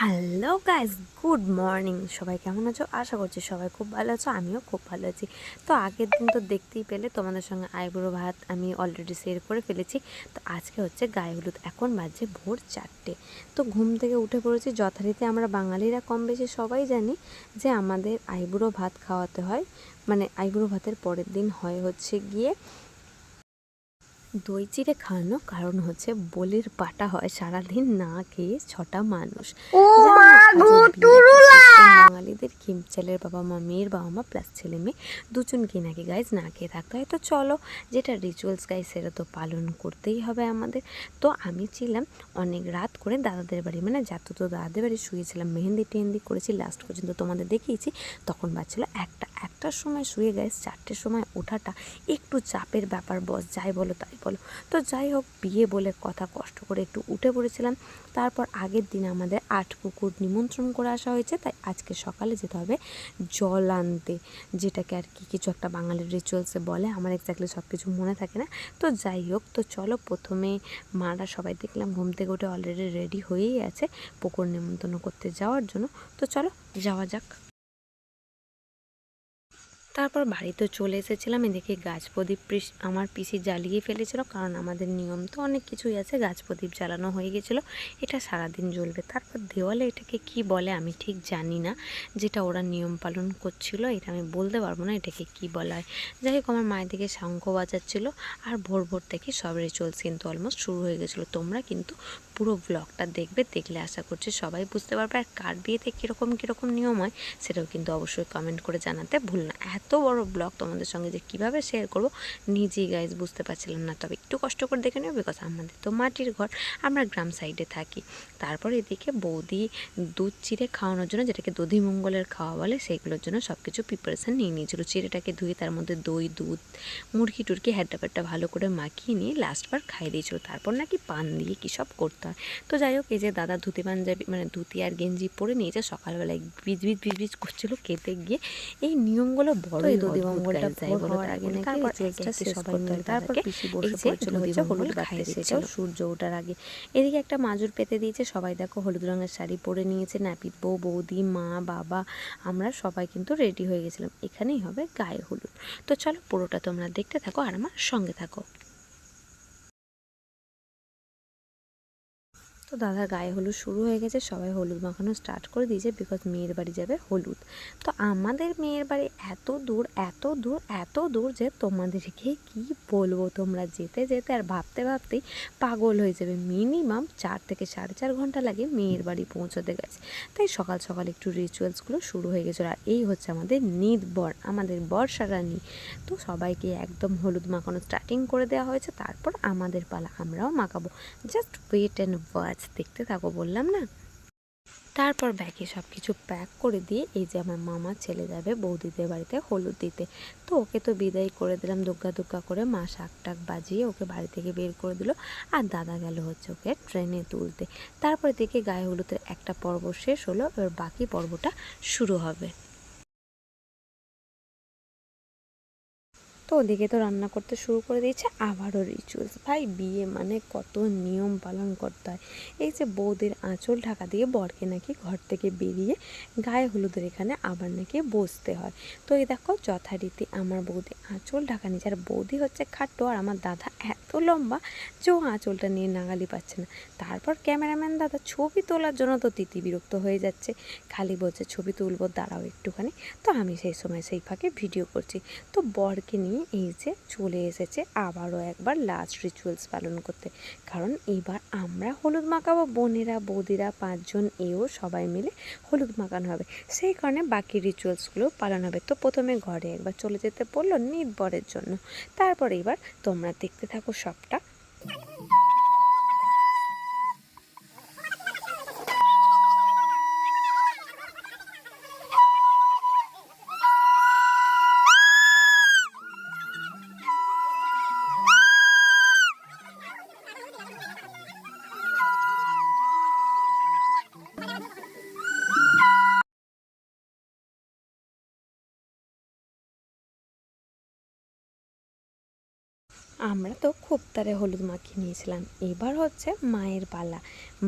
Hello guys good morning সবাই কেমন আছো? আশা করছি সবাই খুব ভালো আছো, আমিও খুব ভালো আছি। তো আগের দিন তো দেখতেই পেলে, তোমাদের সঙ্গে আইবুড়ো ভাত আমি অলরেডি শেয়ার করে ফেলেছি। তো আজকে হচ্ছে গায়ে হলুদ, এখন বাজছে ভোর চারটে। তো ঘুম থেকে উঠে পড়েছি, যথারীতি আমরা বাঙালিরা কম বেশি সবাই জানি যে আমাদের আইবুড়ো ভাত খাওয়াতে হয়। মানে আইবুড়ো ভাতের পরের দিন হয় হচ্ছে গিয়ে দই চিড়ে খাওয়ানো কারণ হচ্ছে বলির পাটা হয় সারাদিন না খেয়ে ছটা মানুষ। বাঙালিদের কিম ছেলের বাবা মা মেয়ের বাবা মা প্লাস ছেলে মেয়ে দুজন দুজনকে নাকি গাইজ না খেয়ে থাকতে হয়। তো চলো যেটা রিচুয়ালস গাইজ সেটা তো পালন করতেই হবে আমাদের। তো আমি ছিলাম অনেক রাত করে দাদাদের বাড়ি মানে যাত তো দাদাদের বাড়ি শুয়েছিলাম মেহেন্দি টেহেন্দি করেছি লাস্ট পর্যন্ত তোমাদের দেখিয়েছি তখন বাজছিল একটা। একটার সময় শুয়ে গাইজ চারটের সময় ওঠাটা একটু চাপের ব্যাপার বস যাই বলো তাই বলো। তো যাই হোক, বিয়ে বলে কথা, কষ্ট করে একটু উঠে পড়েছিলাম। তারপর আগের দিন আমাদের আট পুকুর নিমন্ত্রণ করে আসা হয়েছে, তাই আজকে সকালে যেতে হবে জল আনতে, যেটাকে আর কি কিছু একটা বাঙালির রিচুয়ালসে বলে, আমার এক্স্যাক্টলি সব কিছু মনে থাকে না। তো যাই হোক, তো চলো প্রথমে মারা সবাই দেখলাম, ঘুম থেকে উঠে অলরেডি রেডি হয়েই আছে, পুকুর নিমন্ত্রণ করতে যাওয়ার জন্য। তো চলো, যাওয়া যাক। তারপর বাড়িতে চলে এসেছিলাম, এদিকে গাছ প্রদীপ আমার পিসি জ্বালিয়ে ফেলেছিল, কারণ আমাদের নিয়ম তো অনেক কিছুই আছে, গাছ প্রদীপ জ্বালানো হয়ে গেছিল, এটা সারাদিন জ্বলবে। তারপর দেওয়ালে এটাকে কি বলে আমি ঠিক জানি না, যেটা ওরা নিয়ম পালন করছিল, এটা আমি বলতে পারব না এটাকে কি বলা হয়। যাই হোক, আমার মায়ের দিকে শঙ্খ বাজাচ্ছিল, আর ভোর ভোর থেকে সব রিচুয়ালস কিন্তু অলমোস্ট শুরু হয়ে গেছিল, তোমরা কিন্তু পুরো ব্লগটা দেখবে, দেখলে আশা করছি সবাই বুঝতে পারবে আর কার বিয়েতে কীরকম কীরকম নিয়ম হয় সেটাও কিন্তু অবশ্যই কমেন্ট করে জানাতে ভুল না। এত বড় ব্লগ তোমাদের সঙ্গে যে কীভাবে শেয়ার করব নিজেই গাইজ বুঝতে পারছিলাম না। তবে একটু কষ্ট করে দেখে নেবে বিকজ আমাদের তো মাটির ঘর, আমরা গ্রাম সাইডে থাকি। তারপর এদিকে বৌদি দুধ চিড়ে খাওয়ানোর জন্য যেটাকে দধি মঙ্গলের খাওয়া বলে সেইগুলোর জন্য সব কিছু প্রিপারেশান নিয়ে নিয়েছিল। চিড়েটাকে ধুয়ে তার মধ্যে দই, দুধ মুরগি টুরকি হ্যাড্ডা ভালো করে মাখিয়ে নিয়ে লাস্টবার খাইয়ে দিয়েছিল। তারপর নাকি পান দিয়ে কী সব করতে হয় তো যাই হোক এই যে দাদা ধুতি পাঞ্জাবি মানে ধুতি আর গেঞ্জি পরে নিয়েছে সকালবেলায় বিজ বিজ বিজ বিজ করছিল খেতে গিয়ে এই নিয়মগুলো বড় এই দধি মঙ্গলটা যাই বলো তার আগে রিচুয়ালসটা সবাই মিলে তারপর পিসি বসে পড়েছিল হচ্ছে হলুদ খাইয়ে দিয়েছিল। সূর্য ওঠার আগে। এদিকে একটা মাজুর পেতে দিয়েছে সবাই দেখো হলুদ রঙের শাড়ি পরে নিয়েছে নাপিত বউ বৌদি মা বাবা আমরা সবাই কিন্তু রেডি হয়ে গেছিলাম। এখানেই হবে গায়ে হলুদ। তো চলো পুরোটা তোমরা দেখতে থাকো আর আমার সঙ্গে থাকো। তো দাদার গায়ে হলুদ শুরু হয়ে গেছে, সবাই হলুদ মাখানো স্টার্ট করে দিয়েছে বিকজ মেয়ের বাড়ি যাবে হলুদ। তো আমাদের মেয়ের বাড়ি এত দূর এত দূর এত দূর যে তোমাদেরকে কি বলব? তোমরা যেতে যেতে আর ভাবতে ভাবতেই পাগল হয়ে যাবে। মিনিমাম চার থেকে সাড়ে চার ঘণ্টা লাগে মেয়ের বাড়ি পৌঁছতে গেছে। তাই সকাল সকাল একটু রিচুয়ালসগুলো শুরু হয়ে গেছিল আর এই হচ্ছে আমাদের নিদ বর, আমাদের বর্ষা রানী তো সবাইকে একদম হলুদ মাখানো স্টার্টিং করে দেওয়া হয়েছে। তারপর আমাদের পালা আমরাও মাখাবো। জাস্ট ওয়েট অ্যান্ড ওয়াচ দেখতে থাকো বললাম না? তারপর ব্যাগে সব কিছু প্যাক করে দিয়ে এই যে আমার মামা ছেলে যাবে বৌদিদের বাড়িতে হলুদ দিতে। তো ওকে তো বিদায় করে দিলাম, দুগ্গা দুগ্গা করে মা শাক টাক বাজিয়ে ওকে বাড়ি থেকে বের করে দিল। আর দাদা গেল হচ্ছে ওকে ট্রেনে তুলতে। তারপরে দেখে গায়ে হলুদের একটা পর্ব শেষ হলো, এবার বাকি পর্বটা শুরু হবে। তো ওদিকে তো রান্না করতে শুরু করে দিয়েছে আবারও রিচুয়ালস। ভাই, বিয়ে মানে কত নিয়ম পালন করতে হয়। এই যে বৌদির আঁচল ঢাকা দিয়ে বরকে নাকি ঘর থেকে বেরিয়ে গায়ে হলুদের এখানে আবার নাকি বসতে হয়। তো এই দেখো, যথারীতি আমার বৌদি আঁচল ঢাকা নিয়েছে আর বৌদি হচ্ছে খাট্টো আর আমার দাদা এত লম্বা যে ও আঁচলটা নিয়ে নাগালি পাচ্ছে না। তারপর ক্যামেরাম্যান দাদা ছবি তোলার জন্য তো তিতি বিরক্ত হয়ে যাচ্ছে। খালি বলছে, ছবি তুলবো, দাঁড়াও একটুখানি। তো আমি সেই সময় সেই ফাঁকে ভিডিও করছি। তো বরকে নিয়ে এই যে চলে এসেছে আবারও একবার লাস্ট রিচুয়ালস পালন করতে। কারণ এবার আমরা হলুদ মাখাবো, বোনেরা, বৌদিরা পাঁচজন, এও সবাই মিলে হলুদ মাখানো হবে। সেই কারণে বাকি রিচুয়ালসগুলো পালন হবে। তো প্রথমে ঘরে একবার চলে যেতে পড়ল নিট বরের জন্য। তারপর এবার তোমরা দেখতে থাকো সবটা। আমরা তো খুব তারে হলুদ মাখিয়ে নিয়েছিলাম। এবার হচ্ছে মায়ের পালা।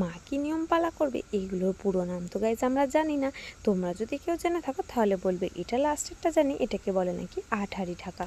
মা কি নিয়ম পালা করবে? এগুলোর পুরো নাম তো গাইজ আমরা জানি না। তোমরা যদি কেউ জেনে থাকো তাহলে বলবে, এটা লাস্টেরটা জানি, এটাকে বলে নাকি আঠারি ঢাকা।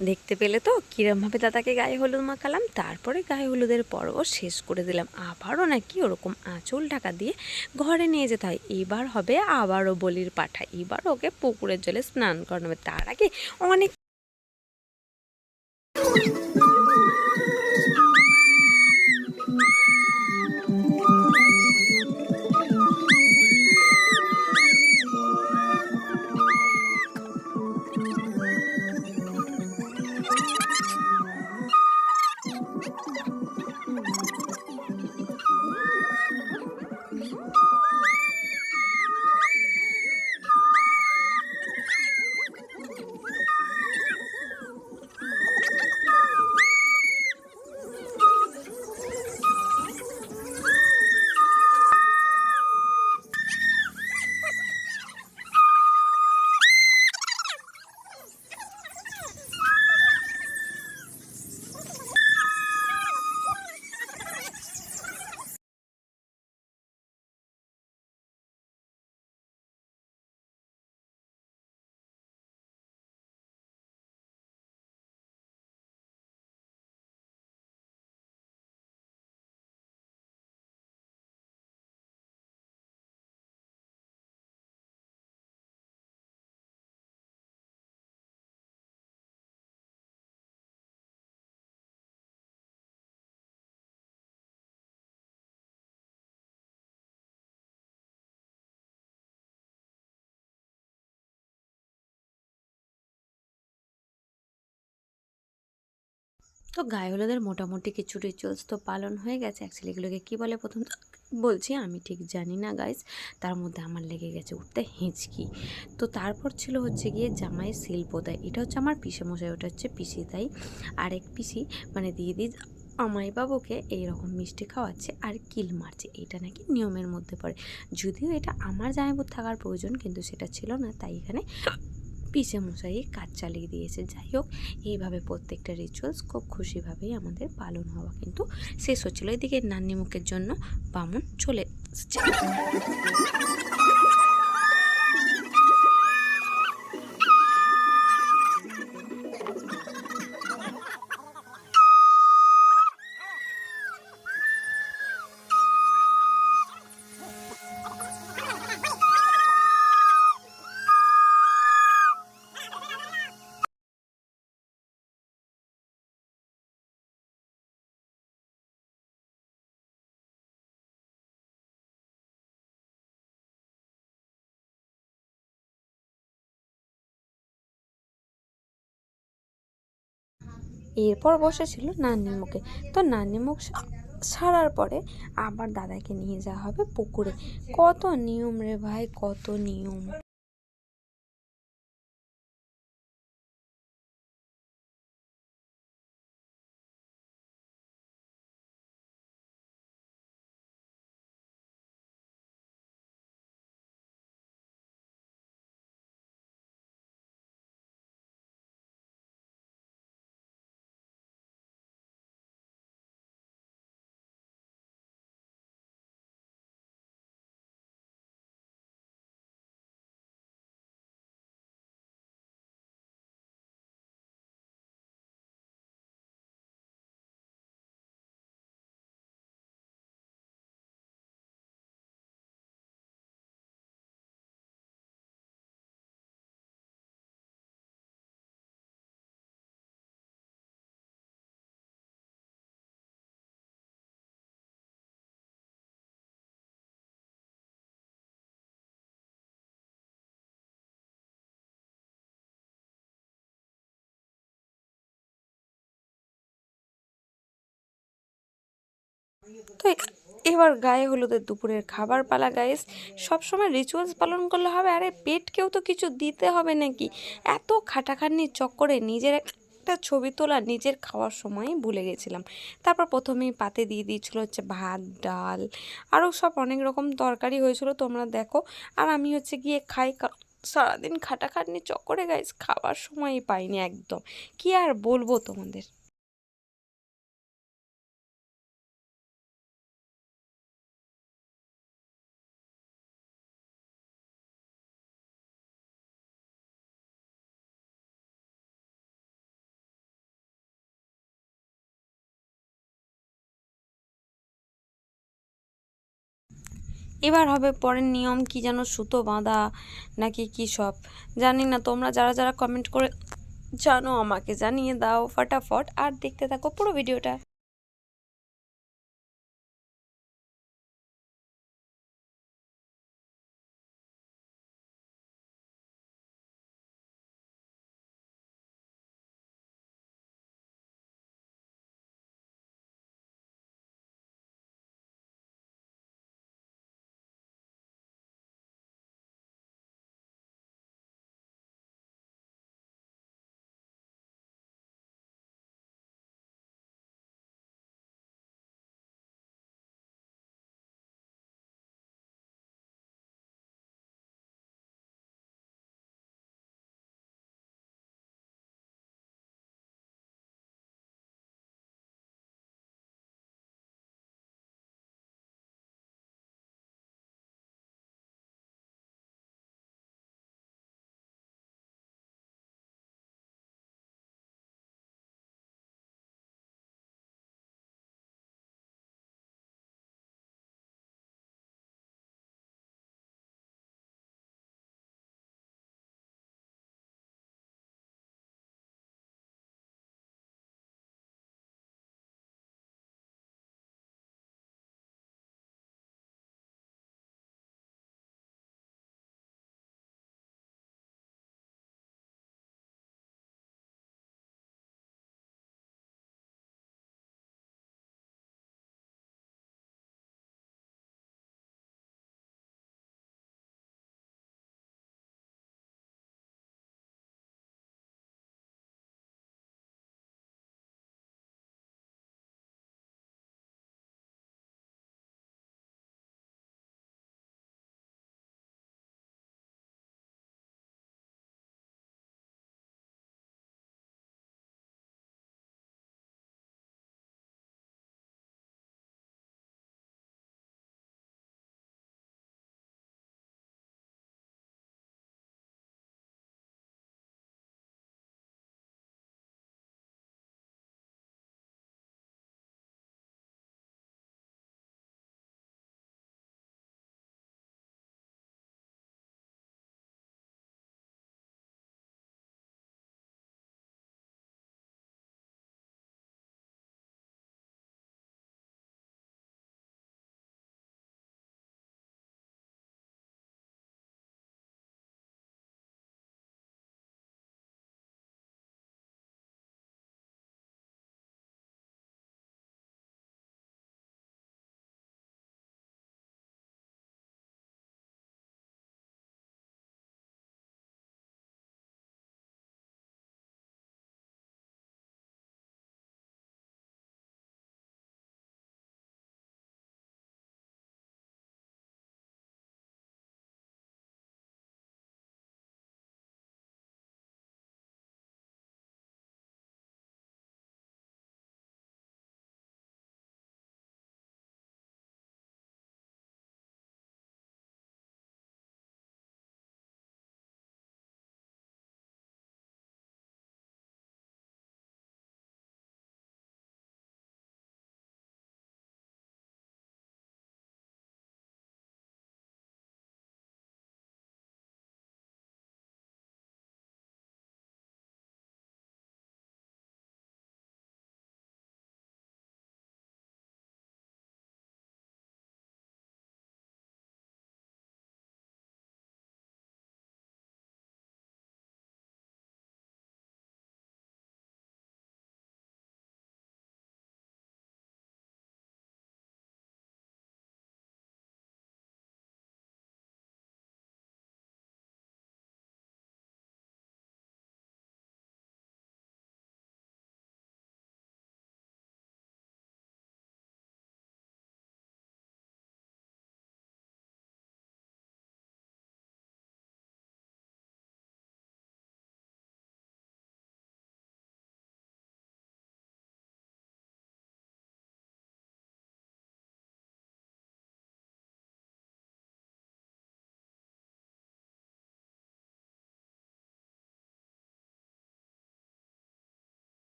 দেখতে পেলে তো কীরমভাবে দাদাকে গায়ে হলুদ মাখালাম, তারপরে গায়ে হলুদের পর্ব শেষ করে দিলাম। আবারও নাকি ওরকম আঁচল ঢাকা দিয়ে ঘরে নিয়ে যেতে হয়। এবার হবে আবারও বলির পাঠা, এবার ওকে পুকুরের জলে স্নান করানো হবে। তার আগে অনেক তো গায়ে হলুদের মোটামুটি কিছু রিচুয়ালস তো পালন হয়ে গেছে। অ্যাকচুয়ালি এগুলোকে কী বলে প্রথম বলছি, আমি ঠিক জানি না গাইস তার মধ্যে আমার লেগে গেছে উঠতে হেঁচকি। তো তারপর ছিল হচ্ছে গিয়ে জামাই শিল্পদায় এটা হচ্ছে আমার পিসে মশাই ওটা হচ্ছে পিসি তাই। আর এক পিসি মানে দিয়ে দিদি আমাই বাবুকে এইরকম মিষ্টি খাওয়াচ্ছে আর কিল মারছে, এটা নাকি নিয়মের মধ্যে পড়ে। যদিও এটা আমার জামাইবুর থাকার প্রয়োজন, কিন্তু সেটা ছিল না, তাই এখানে মশাই কাজ চালিয়ে দিয়েছে। যাই হোক, এইভাবে প্রত্যেকটা রিচুয়ালস খুব খুশিভাবেই আমাদের পালন হওয়া কিন্তু শেষ হচ্ছিল। এদিকে নান্নি মুখের জন্য বামুন চলে এসছে। এরপর বসেছিল নানি মুখে। তো নানি মুখ সারার পরে আবার দাদাকে নিয়ে যাওয়া হবে পুকুরে। কত নিয়ম রে ভাই, কত নিয়ম। তো এবার গায়ে হলুদের দুপুরের খাবার পালা গাইস সবসময় রিচুয়ালস পালন করলে হবে, আরে পেটকেও তো কিছু দিতে হবে নাকি? এত খাটাখাটনির চক্করে নিজের একটা ছবি তোলা নিজের খাওয়ার সময় ভুলে গেছিলাম। তারপর প্রথমেই পাতে দিয়ে দিয়েছিল হচ্ছে ভাত, ডাল আরও সব অনেক রকম তরকারি হয়েছিল, তোমরা দেখো। আর আমি হচ্ছে গিয়ে খাই সারাদিন খাটাখাটনি চক্করে গাইস খাওয়ার সময়ই পাইনি একদম। কি আর বলব তোমাদের? এবার হবে পরের নিয়ম কি যেন সুতো বাঁধা, নাকি কি সব? জানি না, তোমরা যারা যারা কমেন্ট করে জানো আমাকে, জানিয়ে দাও, ফটাফট। আর দেখতে থাকো পুরো ভিডিওটা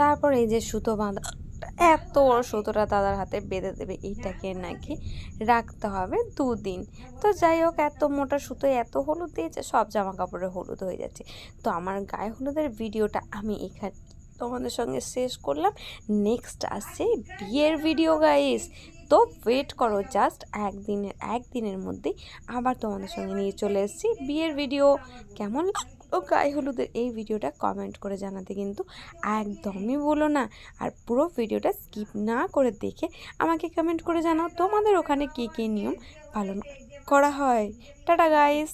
তারপর এই যে সুতো বাঁধা, এত বড় সুতোটা দাদার হাতে বেঁধে দেবে, এইটাকে নাকি রাখতে হবে দুদিন। তো যাই হোক, এত মোটা সুতো এত হলুদ দিয়েছে, সব জামা কাপড়ে হলুদ হয়ে যাচ্ছে। তো আমার গায়ে হলুদের ভিডিওটা আমি এখানে তোমাদের সঙ্গে শেষ করলাম। নেক্সট আসছে বিয়ের ভিডিও গাইস তো ওয়েট করো জাস্ট একদিনের একদিনের মধ্যেই আবার তোমাদের সঙ্গে নিয়ে চলে এসেছি বিয়ের ভিডিও কেমন লাগল গায়ে হলুদের এই ভিডিওটা কমেন্ট করে জানাতে কিন্তু একদমই বলো না। আর পুরো ভিডিওটা স্কিপ না করে দেখে আমাকে কমেন্ট করে জানাও তোমাদের ওখানে কী কী নিয়ম পালন করা হয়। Tata guys